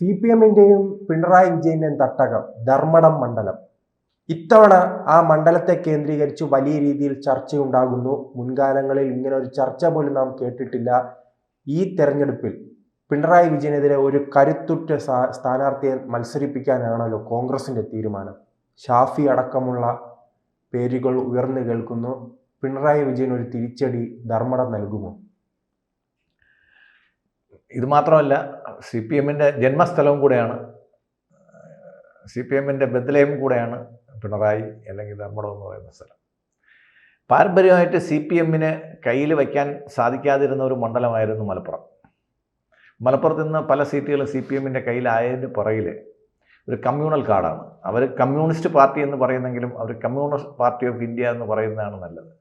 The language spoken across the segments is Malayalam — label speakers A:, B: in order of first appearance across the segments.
A: സി പി എമ്മിന്റെയും പിണറായി വിജയന്റെയും തട്ടകം ധർമ്മടം മണ്ഡലം. ഇത്തവണ ആ മണ്ഡലത്തെ കേന്ദ്രീകരിച്ച് വലിയ രീതിയിൽ ചർച്ചയുണ്ടാകുന്നു. മുൻകാലങ്ങളിൽ ഇങ്ങനെ ഒരു ചർച്ച പോലും നാം കേട്ടിട്ടില്ല. ഈ തെരഞ്ഞെടുപ്പിൽ പിണറായി വിജയനെതിരെ ഒരു കരുത്തുറ്റ സ്ഥാനാർത്ഥിയെ മത്സരിപ്പിക്കാനാണല്ലോ കോൺഗ്രസിന്റെ തീരുമാനം. ഷാഫി അടക്കമുള്ള പേരുകൾ ഉയർന്നു കേൾക്കുന്നു. പിണറായി വിജയൻ ഒരു തിരിച്ചടി ധർമ്മടം നൽകുമോ?
B: ഇത് മാത്രമല്ല സി പി എമ്മിന്റെ ജന്മസ്ഥലവും കൂടെയാണ്. സി പി എമ്മിന്റെ ബദലയും കൂടെയാണ് പിണറായി അല്ലെങ്കിൽ ധർമ്മടം എന്ന് പറയുന്ന സ്ഥലം. പാരമ്പര്യമായിട്ട് സി പി എമ്മിന് കയ്യിൽ വയ്ക്കാൻ സാധിക്കാതിരുന്ന ഒരു മണ്ഡലമായിരുന്നു മലപ്പുറം. മലപ്പുറത്ത് നിന്ന് പല സീറ്റുകളും സി പി എമ്മിന്റെ കയ്യിലായതിന്റെ പുറകിൽ ഒരു കമ്മ്യൂണൽ കാർഡാണ്. അവർ കമ്മ്യൂണിസ്റ്റ് പാർട്ടി എന്ന് പറയുന്നെങ്കിലും അവർ കമ്മ്യൂണിസ്റ്റ് പാർട്ടി ഓഫ് ഇന്ത്യ എന്ന് പറയുന്നതാണ് നല്ലത്.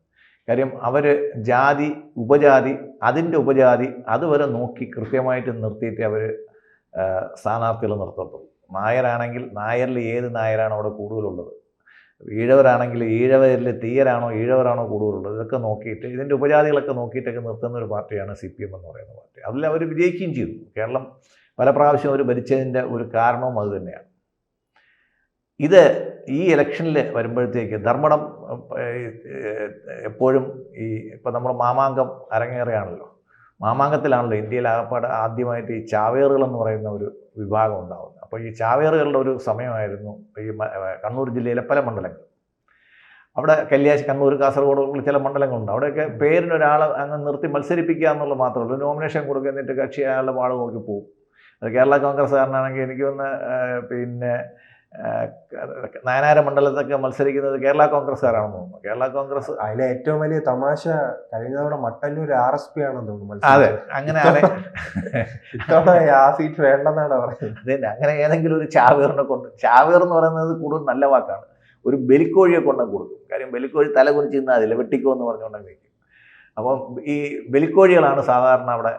B: കാര്യം അവർ ജാതി ഉപജാതി അതിന്റെ ഉപജാതി അതുവരെ നോക്കി കൃത്യമായിട്ട് നിർത്തിയിട്ട് അവർ സ്ഥാനാർത്ഥികൾ നിർത്തത്തുള്ളൂ. നായരാണെങ്കിൽ നായരിൽ ഏത് നായരാണ് അവിടെ കൂടുതലുള്ളത്? ഈഴവരാണെങ്കിൽ ഈഴവരിൽ തീയരാണോ ഈഴവരാണോ കൂടുതലുള്ളത്? ഇതൊക്കെ നോക്കിയിട്ട് ഇതിന്റെ ഉപജാതികളൊക്കെ നോക്കിയിട്ടൊക്കെ നിർത്തുന്ന ഒരു പാർട്ടിയാണ് സി പി എം എന്ന് പറയുന്ന പാർട്ടി. അതിൽ അവർ വിജയിക്കുകയും ചെയ്തു. കേരളം പല പ്രാവശ്യം അവർ ഭരിച്ചതിന്റെ ഒരു കാരണവും അതുതന്നെയാണ് ഇത് ഈ ഇലക്ഷനിൽ വരുമ്പോഴത്തേക്ക് ധർമ്മടം എപ്പോഴും ഈ ഇപ്പം നമ്മൾ മാമാങ്കം അരങ്ങേറുകയാണല്ലോ മാമാങ്കത്തിലാണല്ലോ ഇന്ത്യയിൽ ആകപ്പാട് ആദ്യമായിട്ട് ഈ ചാവേറുകൾ എന്ന് പറയുന്ന ഒരു വിഭാഗം ഉണ്ടാകുന്നത് അപ്പോൾ ഈ ചാവേറുകളുടെ ഒരു സമയമായിരുന്നു ഈ കണ്ണൂർ ജില്ലയിലെ പല മണ്ഡലങ്ങൾ. അവിടെ കല്യാശ് കണ്ണൂർ കാസർഗോഡ് ചില മണ്ഡലങ്ങളുണ്ട്. അവിടെയൊക്കെ പേരിന് ഒരാളെ അങ്ങ് നിർത്തി മത്സരിപ്പിക്കുക എന്നുള്ളത് മാത്രമല്ല നോമിനേഷൻ കൊടുക്കുക എന്നിട്ട് കക്ഷി അയാളുടെ വാൾ നോക്കി പോകും അത് കേരള കോൺഗ്രസ്സുകാരനാണെങ്കിൽ എനിക്ക് വന്ന് പിന്നെ നയനാര മണ്ഡലത്തൊക്കെ മത്സരിക്കുന്നത് കേരള കോൺഗ്രസ്സുകാരാണെന്ന് തോന്നുന്നു. കേരള കോൺഗ്രസ്
A: അതിലെ ഏറ്റവും വലിയ തമാശ കഴിഞ്ഞ തവണ മട്ടന്നൂർ ആർ എസ് പി ആണെന്ന് തോന്നുന്നു
B: അതെ. അങ്ങനെ
A: ഇത്തവണ ആ സീറ്റ് വേണ്ടെന്നാണ് പറയുന്നത്.
B: അതന്നെ അങ്ങനെ ഏതെങ്കിലും ഒരു ചാവേറിനെ കൊണ്ട് ചാവേർ എന്ന് പറയുന്നത് കൂടുതൽ നല്ല വാക്കാണ്. ഒരു ബലിക്കോഴിയെ കൊണ്ട് കൊടുക്കും. കാര്യം ബലിക്കോഴി തല കുറിച്ച് ഇന്ന് അതില്ല വെട്ടിക്കോ എന്ന് പറഞ്ഞുകൊണ്ടെങ്കിൽ അപ്പം ഈ ബലിക്കോഴികളാണ് സാധാരണ അവിടെ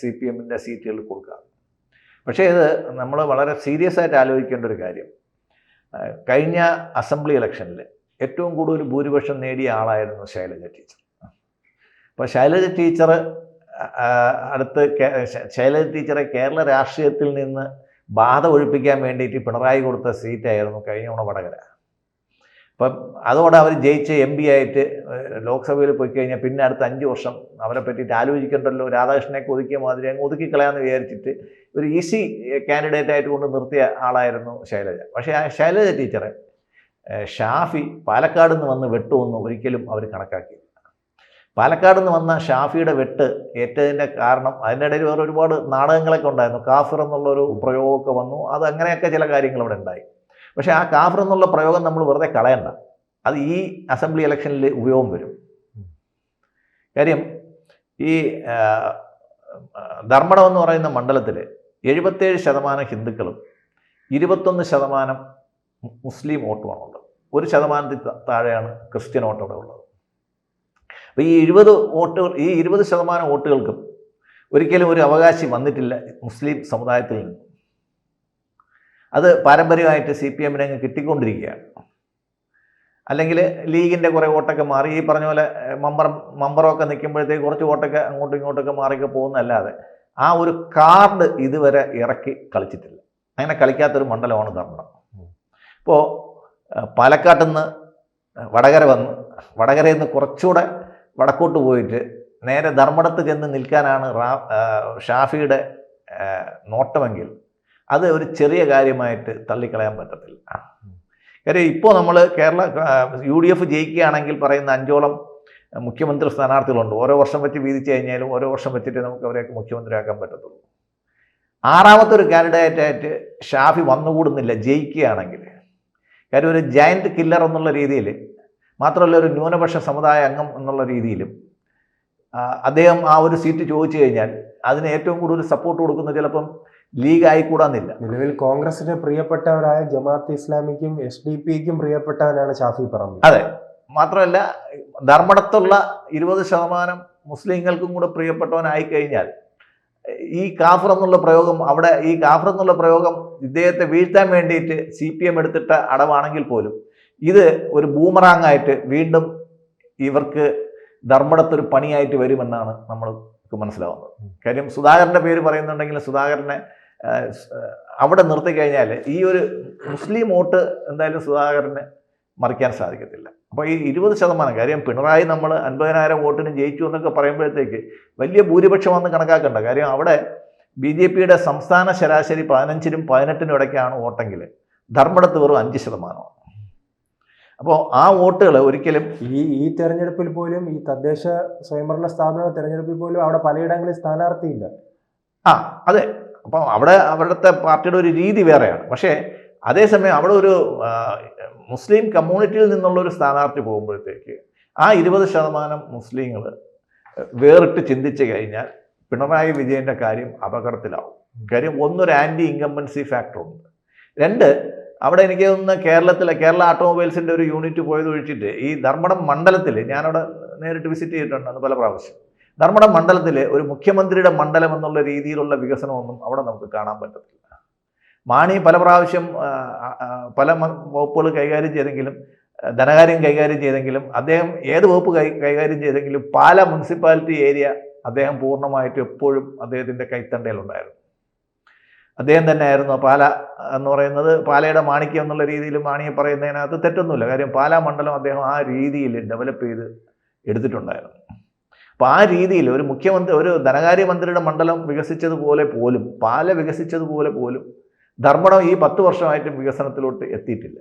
B: സി പി എമ്മിന്റെ സീറ്റുകളിൽ കൊടുക്കുക പക്ഷേ ഇത് നമ്മൾ വളരെ സീരിയസ് ആയിട്ട് ആലോചിക്കേണ്ട ഒരു കാര്യം. കഴിഞ്ഞ അസംബ്ലി ഇലക്ഷനിൽ ഏറ്റവും കൂടുതൽ ഭൂരിപക്ഷം നേടിയ ആളായിരുന്നു ശൈലജ ടീച്ചർ. അപ്പോൾ ശൈലജ ടീച്ചർ അടുത്ത് ശൈലജ ടീച്ചറെ കേരള രാഷ്ട്രീയത്തിൽ നിന്ന് ബാധ ഒഴിപ്പിക്കാൻ വേണ്ടിയിട്ട് പിണറായി കൊടുത്ത സീറ്റായിരുന്നു കഴിഞ്ഞ തവണ വടകര. അപ്പം അതോടെ അവർ ജയിച്ച് എം പി ആയിട്ട് ലോക്സഭയിൽ പോയി കഴിഞ്ഞാൽ പിന്നെ അടുത്ത അഞ്ച് വർഷം അവരെ പറ്റിയിട്ട് ആലോചിക്കണ്ടല്ലോ. രാധാകൃഷ്ണനെ ഒതുക്കിയ മാതിരി അങ്ങ് ഒതുക്കി കളയാമെന്ന് വിചാരിച്ചിട്ട് ഒരു ഈസി കാൻഡിഡേറ്റ് ആയിട്ട് കൊണ്ട് നിർത്തിയ ആളായിരുന്നു ശൈലജ. പക്ഷേ ആ ശൈലജ ടീച്ചറെ ഷാഫി പാലക്കാട് നിന്ന് വന്ന് വെട്ടുമെന്ന് ഒരിക്കലും അവർ കണക്കാക്കിയില്ല. പാലക്കാട് നിന്ന് വന്ന ഷാഫിയുടെ വെട്ട് ഏറ്റതിന്റെ കാരണം അതിനിടയിൽ വേറെ ഒരുപാട് നാടകങ്ങളൊക്കെ ഉണ്ടായിരുന്നു. കാഫിർ എന്നുള്ളൊരു പ്രയോഗമൊക്കെ വന്നു. അത് അങ്ങനെയൊക്കെ ചില കാര്യങ്ങൾ ഇവിടെ ഉണ്ടായി. പക്ഷേ ആ കാഫർ എന്നുള്ള പ്രയോഗം നമ്മൾ വെറുതെ കളയണ്ട. അത് ഈ അസംബ്ലി ഇലക്ഷനിൽ ഉപയോഗം വരും. കാര്യം ഈ ധർമ്മടം എന്ന് പറയുന്ന മണ്ഡലത്തിൽ എഴുപത്തേഴ് ശതമാനം ഹിന്ദുക്കളും ഇരുപത്തൊന്ന് ശതമാനം മുസ്ലിം വോട്ടുമാണുള്ളത്. ഒരു ശതമാനത്തിൽ താഴെയാണ് ക്രിസ്ത്യൻ വോട്ട് അവിടെ ഉള്ളത്. അപ്പോൾ ഈ എഴുപത് വോട്ടുകൾ ഈ ഇരുപത് ശതമാനം വോട്ടുകൾക്കും ഒരിക്കലും ഒരു അവകാശി വന്നിട്ടില്ല മുസ്ലിം സമുദായത്തിൽ നിന്ന്. അത് പാരമ്പര്യമായിട്ട് സി പി എമ്മിനെ അങ്ങ് കിട്ടിക്കൊണ്ടിരിക്കുകയാണ്. അല്ലെങ്കിൽ ലീഗിന്റെ കുറേ വോട്ടൊക്കെ മാറി. ഈ പറഞ്ഞ പോലെ മമ്പർ മമ്പറമൊക്കെ നിൽക്കുമ്പോഴത്തേക്ക് കുറച്ച് വോട്ടൊക്കെ അങ്ങോട്ടും ഇങ്ങോട്ടൊക്കെ മാറിയൊക്കെ പോകുന്നതല്ലാതെ ആ ഒരു കാർഡ് ഇതുവരെ ഇറക്കി കളിച്ചിട്ടില്ല. അങ്ങനെ കളിക്കാത്തൊരു മണ്ഡലമാണ് കർണം ഇപ്പോൾ പാലക്കാട്ട് നിന്ന് വടകര വന്ന് വടകരയിൽ നിന്ന് കുറച്ചുകൂടെ വടക്കോട്ട് പോയിട്ട് നേരെ ധർമ്മടത്ത് ചെന്ന് നിൽക്കാനാണ് ഷാഫിയുടെ നോട്ടമെങ്കിൽ അത് ഒരു ചെറിയ കാര്യമായിട്ട് തള്ളിക്കളയാൻ പറ്റത്തില്ല. കാര്യം ഇപ്പോൾ നമ്മൾ കേരള യു ഡി എഫ് ജയിക്കുകയാണെങ്കിൽ പറയുന്ന അഞ്ചോളം മുഖ്യമന്ത്രി സ്ഥാനാർത്ഥികളുണ്ട്. ഓരോ വർഷം വെച്ച് വീതിച്ചു കഴിഞ്ഞാലും ഓരോ വർഷം വെച്ചിട്ട് നമുക്ക് അവരെയൊക്കെ മുഖ്യമന്ത്രിയാക്കാൻ പറ്റത്തുള്ളൂ. ആറാമത്തെ ഒരു കാൻഡിഡേറ്റായിട്ട് ഷാഫി വന്നുകൂടുന്നില്ല ജയിക്കുകയാണെങ്കിൽ. കാര്യം ഒരു ജയന്റ് കില്ലർ എന്നുള്ള രീതിയിൽ മാത്രമല്ല ഒരു ന്യൂനപക്ഷ സമുദായ അംഗം എന്നുള്ള രീതിയിലും അദ്ദേഹം ആ ഒരു സീറ്റ് ചോദിച്ചു കഴിഞ്ഞാൽ അതിന് ഏറ്റവും കൂടുതൽ സപ്പോർട്ട് കൊടുക്കുന്നത് ചിലപ്പം ലീഗ് ആയിക്കൂടാന്നില്ല
A: നിലവിൽ കോൺഗ്രസിന്റെ പ്രിയപ്പെട്ടവരായ ജമാഅത്ത് ഇസ്ലാമിക്കും എസ് ഡി പിക്കും പ്രിയപ്പെട്ടവനാണ് ഷാഫി പറമ്പ്
B: അതെ. മാത്രമല്ല ധർമ്മടത്തുള്ള ഇരുപത് ശതമാനം മുസ്ലിങ്ങൾക്കും കൂടെ പ്രിയപ്പെട്ടവനായി കഴിഞ്ഞാൽ ഈ കാഫർ എന്നുള്ള പ്രയോഗം അവിടെ ഈ കാഫർ എന്നുള്ള പ്രയോഗം ഇദ്ദേഹത്തെ വീഴ്ത്താൻ വേണ്ടിയിട്ട് സി പി എം എടുത്തിട്ട അടവാണെങ്കിൽ പോലും ഇത് ഒരു ബൂമറാങ്ങായിട്ട് വീണ്ടും ഇവർക്ക് ധർമ്മടത്തൊരു പണിയായിട്ട് വരുമെന്നാണ് നമ്മൾക്ക് മനസ്സിലാവുന്നത്. കാര്യം സുധാകരന്റെ പേര് പറയുന്നുണ്ടെങ്കിൽ സുധാകരനെ അവിടെ നിർത്തി കഴിഞ്ഞാൽ ഈ ഒരു മുസ്ലിം വോട്ട് എന്തായാലും സുധാകരനെ മറിക്കാൻ സാധിക്കത്തില്ല. അപ്പോൾ ഈ ഇരുപത് ശതമാനം കാര്യം പിണറായി നമ്മൾ അൻപതിനായിരം വോട്ടിന് ജയിച്ചു എന്നൊക്കെ പറയുമ്പോഴത്തേക്ക് വലിയ ഭൂരിപക്ഷമാണെന്ന് കണക്കാക്കണ്ട. കാര്യം അവിടെ ബി ജെ പിയുടെ സംസ്ഥാന ശരാശരി പതിനഞ്ചിനും പതിനെട്ടിനും ഇടയ്ക്കാണ് വോട്ടെങ്കിൽ ധർമ്മടത്ത് വെറും അഞ്ച് ശതമാനമാണ്. അപ്പോൾ ആ വോട്ടുകൾ ഒരിക്കലും
A: ഈ ഈ തെരഞ്ഞെടുപ്പിൽ പോലും ഈ തദ്ദേശ സ്വയംഭരണ സ്ഥാപന തെരഞ്ഞെടുപ്പിൽ പോലും അവിടെ പലയിടങ്ങളിൽ സ്ഥാനാർത്ഥിയില്ല.
B: ആ അതെ. അപ്പോൾ അവിടെ അവിടുത്തെ പാർട്ടിയുടെ ഒരു രീതി വേറെയാണ്. പക്ഷേ അതേസമയം അവിടെ ഒരു മുസ്ലിം കമ്മ്യൂണിറ്റിയിൽ നിന്നുള്ള ഒരു സ്ഥാനാർത്ഥി പോകുമ്പോഴത്തേക്ക് ആ ഇരുപത് ശതമാനം മുസ്ലിങ്ങൾ വേറിട്ട് ചിന്തിച്ചു കഴിഞ്ഞാൽ പിണറായി വിജയന്റെ കാര്യം അപകടത്തിലാവും. കാര്യം ഒന്നൊരു ആന്റി ഇൻകമ്പൻസി ഫാക്ടറുണ്ട് രണ്ട് അവിടെ എനിക്ക് തോന്നുന്ന കേരളത്തിലെ കേരള ഓട്ടോമൊബൈൽസിന്റെ ഒരു യൂണിറ്റ് പോയത് ഒഴിച്ചിട്ട് ഈ ധർമ്മടം മണ്ഡലത്തിൽ ഞാനവിടെ നേരിട്ട് വിസിറ്റ് ചെയ്തിട്ടുണ്ട് അന്ന് പല പ്രാവശ്യം. ധർമ്മടം മണ്ഡലത്തിൽ ഒരു മുഖ്യമന്ത്രിയുടെ മണ്ഡലം എന്നുള്ള രീതിയിലുള്ള വികസനമൊന്നും അവിടെ നമുക്ക് കാണാൻ പറ്റത്തില്ല. മാണി പല പ്രാവശ്യം പല വകുപ്പുകൾ കൈകാര്യം ചെയ്തെങ്കിലും ധനകാര്യം കൈകാര്യം ചെയ്തെങ്കിലും അദ്ദേഹം ഏത് വകുപ്പ് കൈ കൈകാര്യം ചെയ്തെങ്കിലും പാല മുനിസിപ്പാലിറ്റി ഏരിയ അദ്ദേഹം പൂർണമായിട്ട് എപ്പോഴും അദ്ദേഹത്തിന്റെ കൈത്തണ്ടയിലുണ്ടായിരുന്നു. അദ്ദേഹം തന്നെയായിരുന്നു പാല എന്ന് പറയുന്നത്. പാലയുടെ മാണിക്യം എന്നുള്ള രീതിയിൽ മാണിയെ പറയുന്നതിനകത്ത് തെറ്റൊന്നുമില്ല. കാര്യം പാലാ മണ്ഡലം അദ്ദേഹം ആ രീതിയിൽ ഡെവലപ്പ് ചെയ്ത് എടുത്തിട്ടുണ്ടായിരുന്നു. അപ്പോൾ ആ രീതിയിൽ ഒരു മുഖ്യമന്ത്രി ഒരു ധനകാര്യമന്ത്രിയുടെ മണ്ഡലം വികസിച്ചതുപോലെ പോലും പാല വികസിച്ചതുപോലെ പോലും ധർമ്മടം ഈ പത്ത് വർഷമായിട്ടും വികസനത്തിലോട്ട് എത്തിയിട്ടില്ല.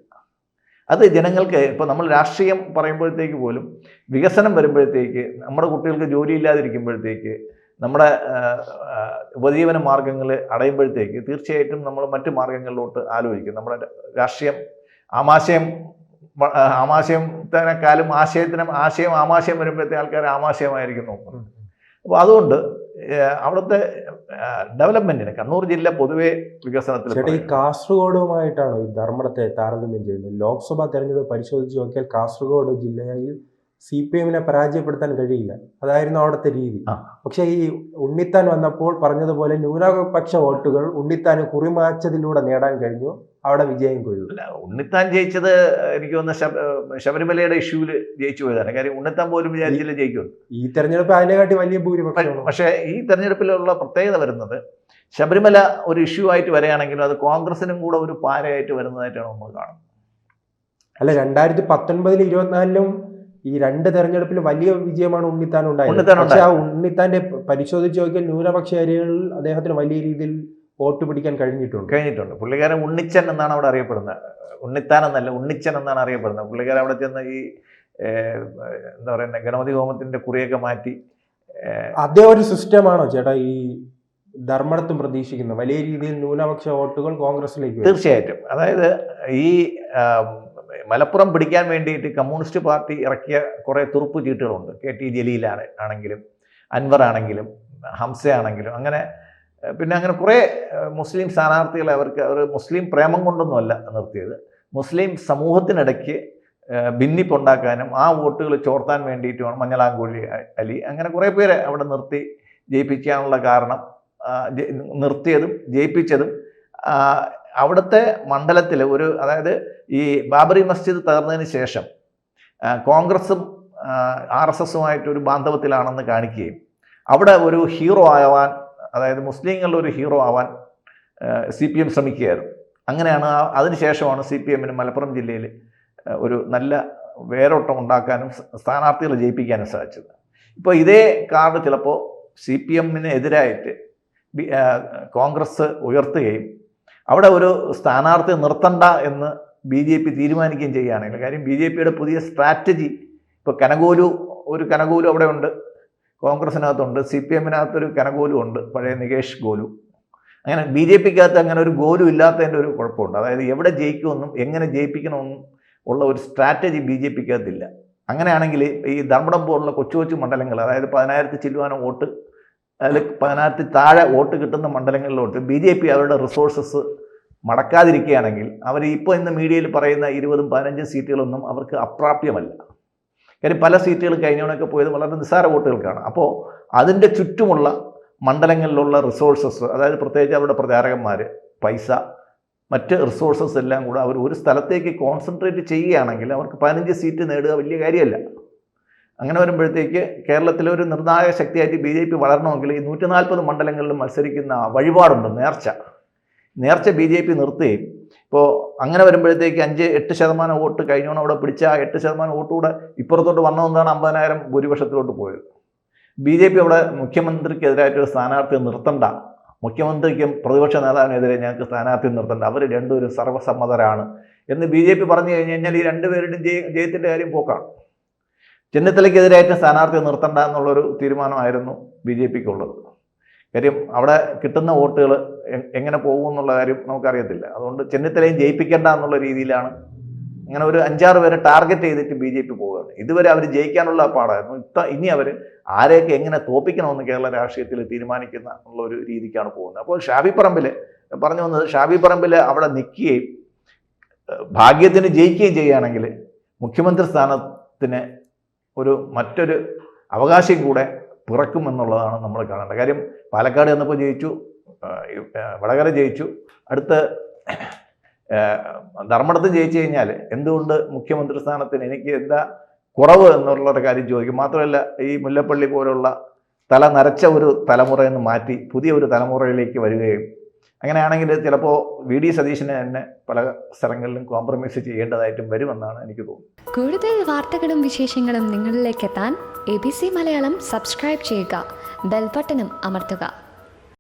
B: അത് ജനങ്ങൾക്ക് ഇപ്പോൾ നമ്മൾ രാഷ്ട്രീയം പറയുമ്പോഴത്തേക്ക് പോലും വികസനം വരുമ്പോഴത്തേക്ക് നമ്മുടെ കുട്ടികൾക്ക് ജോലി ഇല്ലാതിരിക്കുമ്പോഴത്തേക്ക് നമ്മുടെ ഉപജീവന മാർഗങ്ങൾ അടയുമ്പോഴത്തേക്ക് തീർച്ചയായിട്ടും നമ്മൾ മറ്റു മാർഗങ്ങളിലോട്ട് ആലോചിക്കും. നമ്മുടെ രാഷ്ട്രീയം ആമാശയം ആമാശയത്തിനേക്കാളും ആശയത്തിനും ആശയം ആമാശയം വരുമ്പോഴത്തെ ആൾക്കാർ ആമാശയമായിരിക്കും നോക്കുന്നത്. അപ്പോൾ അതുകൊണ്ട് അവിടുത്തെ ഡെവലപ്മെന്റിന് കണ്ണൂർ ജില്ല പൊതുവെ വികസനത്തിൽ
A: ഈ. കാസർഗോഡുമായിട്ടാണോ ഈ ധർമ്മടത്തെ താരതമ്യം ചെയ്യുന്നത്? ലോക്സഭ തെരഞ്ഞെടുപ്പ് പരിശോധിച്ച് നോക്കിയാൽ കാസർഗോഡ് ജില്ലയിൽ സി പി എമ്മിനെ പരാജയപ്പെടുത്താൻ കഴിയില്ല. അതായിരുന്നു അവിടുത്തെ രീതി. പക്ഷെ ഈ ഉണ്ണിത്താൻ വന്നപ്പോൾ പറഞ്ഞതുപോലെ ന്യൂനപക്ഷ വോട്ടുകൾ ഉണ്ണിത്താൻ കുറിമാച്ചതിലൂടെ നേടാൻ കഴിഞ്ഞു. അവിടെ വിജയം കൊയ്തു.
B: അല്ല, ഉണ്ണിത്താൻ ജയിച്ചത് എനിക്ക് തോന്നുന്ന ശബ- ശബരിമലയുടെ ഇഷ്യൂവിൽ ജയിച്ചു പോയതാണ്. കാര്യം ഉണ്ണിത്താൻ പോലും വിചാരിച്ചില്ല ജയിക്കും
A: ഈ തെരഞ്ഞെടുപ്പ് അതിനെക്കാട്ടി വലിയ ഭൂരിപക്ഷമാണ്.
B: പക്ഷേ ഈ തെരഞ്ഞെടുപ്പിലുള്ള പ്രത്യേകത വരുന്നത് ശബരിമല ഒരു ഇഷ്യൂ ആയിട്ട് വരികയാണെങ്കിലും അത് കോൺഗ്രസിനും കൂടെ ഒരു പാരയായിട്ട് വരുന്നതായിട്ടാണ് നമ്മൾ കാണുന്നത്.
A: അല്ല രണ്ടായിരത്തി പത്തൊൻപതിൽ ഇരുപത്തിനാലിലും ഈ രണ്ട് തെരഞ്ഞെടുപ്പിൽ വലിയ വിജയമാണ് ഉണ്ണിത്താൻ ഉണ്ടായത്. പക്ഷെ ആ ഉണ്ണിത്താന്റെ പരിശോധിച്ച് നോക്കിയാൽ ന്യൂനപക്ഷ ഏരിയകളിൽ അദ്ദേഹത്തിന് വലിയ രീതിയിൽ വോട്ട് പിടിക്കാൻ കഴിഞ്ഞിട്ടുണ്ട്.
B: കഴിഞ്ഞിട്ടുണ്ട്. പുള്ളിക്കാരൻ ഉണ്ണിച്ചൻ എന്നാണ് അവിടെ അറിയപ്പെടുന്നത്. ഉണ്ണിത്താൻ എന്നല്ല ഉണ്ണിച്ചൻ എന്നാണ് അറിയപ്പെടുന്നത്. പുള്ളിക്കാരൻ അവിടെ ചെന്ന് ഈ എന്താ പറയുന്നത് ഗണപതി ഹോമത്തിന്റെ കുറിയൊക്കെ മാറ്റി
A: അതേ ഒരു സിസ്റ്റമാണോ ചേട്ടാ ഈ ധർമ്മടത്തും പ്രതീക്ഷിക്കുന്നത്? വലിയ രീതിയിൽ ന്യൂനപക്ഷ വോട്ടുകൾ കോൺഗ്രസിലേക്ക്.
B: തീർച്ചയായിട്ടും. അതായത് ഈ മലപ്പുറം പിടിക്കാൻ വേണ്ടിയിട്ട് കമ്മ്യൂണിസ്റ്റ് പാർട്ടി ഇറക്കിയ കുറേ തുറുപ്പ് ചീട്ടുകളുണ്ട്. കെ ടി ജലീലാണ് ആണെങ്കിലും അൻവർ ആണെങ്കിലും ഹംസ ആണെങ്കിലും അങ്ങനെ പിന്നെ അങ്ങനെ കുറേ മുസ്ലിം സ്ഥാനാർത്ഥികളെ അവർക്ക് അവർ മുസ്ലിം പ്രേമം കൊണ്ടൊന്നുമല്ല നിർത്തിയത്. മുസ്ലിം സമൂഹത്തിനിടയ്ക്ക് ഭിന്നിപ്പുണ്ടാക്കാനും ആ വോട്ടുകൾ ചോർത്താൻ വേണ്ടിയിട്ടുമാണ് മഞ്ഞളാങ്കുഴി അലി അങ്ങനെ കുറേ പേരെ അവിടെ നിർത്തി ജയിപ്പിക്കാനുള്ള കാരണം നിർത്തിയതും ജയിപ്പിച്ചതും അവിടുത്തെ മണ്ഡലത്തിൽ ഒരു അതായത് ഈ ബാബറി മസ്ജിദ് തകർന്നതിന് ശേഷം കോൺഗ്രസും ആർ എസ് എസുമായിട്ട് ഒരു ബാന്ധവത്തിലാണെന്ന് കാണിക്കുകയും അവിടെ ഒരു ഹീറോ ആവാൻ അതായത് മുസ്ലിങ്ങളുടെ ഒരു ഹീറോ ആവാൻ സി പി എം ശ്രമിക്കുകയായിരുന്നു. അങ്ങനെയാണ് അതിനുശേഷമാണ് സി പി എമ്മിന് മലപ്പുറം ജില്ലയിൽ ഒരു നല്ല വേരോട്ടം ഉണ്ടാക്കാനും സ്ഥാനാർത്ഥികളെ ജയിപ്പിക്കാനും സാധിച്ചത്. ഇപ്പോൾ ഇതേ കാർഡ് ചിലപ്പോൾ സി പി എമ്മിന് എതിരായിട്ട് ബി- ആ, കോൺഗ്രസ് ഉയർത്തുകയും അവിടെ ഒരു സ്ഥാനാർത്ഥി നിർത്തണ്ട എന്ന് ബി ജെ പി തീരുമാനിക്കുകയും ചെയ്യുകയാണെങ്കിൽ കാര്യം ബി ജെ പിയുടെ പുതിയ സ്ട്രാറ്റജി ഇപ്പോൾ കനകോലു ഒരു കനകോലു അവിടെ ഉണ്ട് കോൺഗ്രസിനകത്തുണ്ട് സി പി എമ്മിനകത്തൊരു കനകോലു ഉണ്ട് പഴയ നികേഷ് ഗോലു. അങ്ങനെ ബി ജെ പിക്കകത്ത് അങ്ങനെ ഒരു ഗോലു ഇല്ലാത്തതിന്റെ ഒരു കുഴപ്പമുണ്ട്. അതായത് എവിടെ ജയിക്കുമെന്നും എങ്ങനെ ജയിപ്പിക്കണമെന്നും ഉള്ള ഒരു സ്ട്രാറ്റജി ബി ജെ പിക്കകത്തില്ല. അങ്ങനെയാണെങ്കിൽ ഈ ധർമ്മടം പോലുള്ള കൊച്ചു കൊച്ചു മണ്ഡലങ്ങൾ അതായത് പതിനായിരത്തി ചില്ലുവാനം വോട്ട് അതിൽ പതിനായിരത്തി താഴെ വോട്ട് കിട്ടുന്ന മണ്ഡലങ്ങളിലോട്ട് ബി ജെ പി അവരുടെ റിസോഴ്സസ് മടക്കാതിരിക്കുകയാണെങ്കിൽ അവർ ഇപ്പോൾ ഇന്ന് മീഡിയയിൽ പറയുന്ന ഇരുപതും പതിനഞ്ചും സീറ്റുകളൊന്നും അവർക്ക് അപ്രാപ്യമല്ല. കാര്യം പല സീറ്റുകൾ കഴിഞ്ഞവണൊക്കെ പോയത് വളരെ നിസ്സാര വോട്ടുകൾക്കാണ്. അപ്പോൾ അതിന്റെ ചുറ്റുമുള്ള മണ്ഡലങ്ങളിലുള്ള റിസോഴ്സസ് അതായത് പ്രത്യേകിച്ച് അവരുടെ പ്രചാരകന്മാർ പൈസ മറ്റ് റിസോഴ്സസ് എല്ലാം കൂടെ അവർ ഒരു സ്ഥലത്തേക്ക് കോൺസെൻട്രേറ്റ് ചെയ്യുകയാണെങ്കിൽ അവർക്ക് പതിനഞ്ച് സീറ്റ് നേടുക വലിയ കാര്യമല്ല. അങ്ങനെ വരുമ്പോഴത്തേക്ക് കേരളത്തിലെ ഒരു നിർണായക ശക്തിയായിട്ട് ബി ജെ പി വളരണമെങ്കിൽ ഈ നൂറ്റി നാൽപ്പത് മണ്ഡലങ്ങളിലും മത്സരിക്കുന്ന വഴിപാടുണ്ട് നേർച്ച. നേർച്ച ബി ജെ പി നിർത്തുകയും ഇപ്പോൾ അങ്ങനെ വരുമ്പോഴത്തേക്ക് അഞ്ച് എട്ട് ശതമാനം വോട്ട് കഴിഞ്ഞോണം അവിടെ പിടിച്ച ആ എട്ട് ശതമാനം വോട്ടുകൂടെ ഇപ്പുറത്തോട്ട് വന്നതുകൊണ്ടാണ് അമ്പതിനായിരം ഭൂരിപക്ഷത്തിലോട്ട് പോയത്. ബി ജെ പി അവിടെ മുഖ്യമന്ത്രിക്കെതിരായിട്ടൊരു സ്ഥാനാർത്ഥിയെ നിർത്തണ്ട. മുഖ്യമന്ത്രിക്കും പ്രതിപക്ഷ നേതാവിനെതിരെ ഞങ്ങൾക്ക് സ്ഥാനാർത്ഥി നിർത്തണ്ട. അവർ രണ്ടുപേരും സർവസമ്മതരാണ് എന്ന് ബി ജെ പി പറഞ്ഞു കഴിഞ്ഞു കഴിഞ്ഞാൽ ഈ രണ്ടുപേരുടെയും ജയ ജയത്തിന്റെ കാര്യം പോക്കാണ്. ചെന്നിത്തലയ്ക്കെതിരായിട്ട് സ്ഥാനാർത്ഥി നിർത്തണ്ട എന്നുള്ളൊരു തീരുമാനമായിരുന്നു ബി ജെ പിക്ക് ഉള്ളത് കാര്യം അവിടെ കിട്ടുന്ന വോട്ടുകൾ എങ്ങനെ പോകും എന്നുള്ള കാര്യം നമുക്കറിയത്തില്ല. അതുകൊണ്ട് ചെന്നിത്തലയും ജയിപ്പിക്കേണ്ട എന്നുള്ള രീതിയിലാണ് ഇങ്ങനെ ഒരു അഞ്ചാറ് പേരെ ടാർഗറ്റ് ചെയ്തിട്ട് ബി ജെ പി പോവുകയാണ്. ഇതുവരെ അവർ ജയിക്കാനുള്ള പാടായിരുന്നു. ഇത്ത ഇനി അവർ ആരെയൊക്കെ എങ്ങനെ തോപ്പിക്കണമെന്ന് കേരള രാഷ്ട്രീയത്തിൽ തീരുമാനിക്കുന്ന എന്നുള്ള ഒരു രീതിക്കാണ് പോകുന്നത്. അപ്പോൾ ഷാബി പറമ്പിൽ പറഞ്ഞു വന്നത് ഷാബി പറമ്പിൽ അവിടെ നിൽക്കുകയും ഭാഗ്യത്തിന് ജയിക്കുകയും ചെയ്യുകയാണെങ്കിൽ മുഖ്യമന്ത്രി സ്ഥാനത്തിന് ഒരു മറ്റൊരു അവകാശം കൂടെ പിറക്കും എന്നുള്ളതാണ് നമ്മൾ കാണേണ്ടത്. കാര്യം പാലക്കാട് ചെന്നപ്പോൾ ജയിച്ചു വടകര ജയിച്ചു. അടുത്ത് ധർമ്മടത്ത് ജയിച്ചു കഴിഞ്ഞാൽ എന്തുകൊണ്ട് മുഖ്യമന്ത്രി സ്ഥാനത്തിന് എനിക്ക് എന്താ കുറവ് എന്നുള്ള കാര്യം ചോദിക്കും. മാത്രമല്ല ഈ മുല്ലപ്പള്ളി പോലുള്ള തല നരച്ച ഒരു തലമുറയിൽ നിന്ന് മാറ്റി പുതിയ ഒരു തലമുറയിലേക്ക് വരികയും അങ്ങനെയാണെങ്കിൽ ചിലപ്പോൾ വി ഡി സതീശനെ തന്നെ പല സ്ഥലങ്ങളിലും കോംപ്രമൈസ് ചെയ്യേണ്ടതായിട്ടും വരുമെന്നാണ് എനിക്ക് തോന്നുന്നത്.
C: കൂടുതൽ വാർത്തകളും വിശേഷങ്ങളും നിങ്ങളിലേക്ക് എത്താൻ A B C Malayalam subscribe ചെയ്യുക. ബെൽബട്ടനും അമർത്തുക.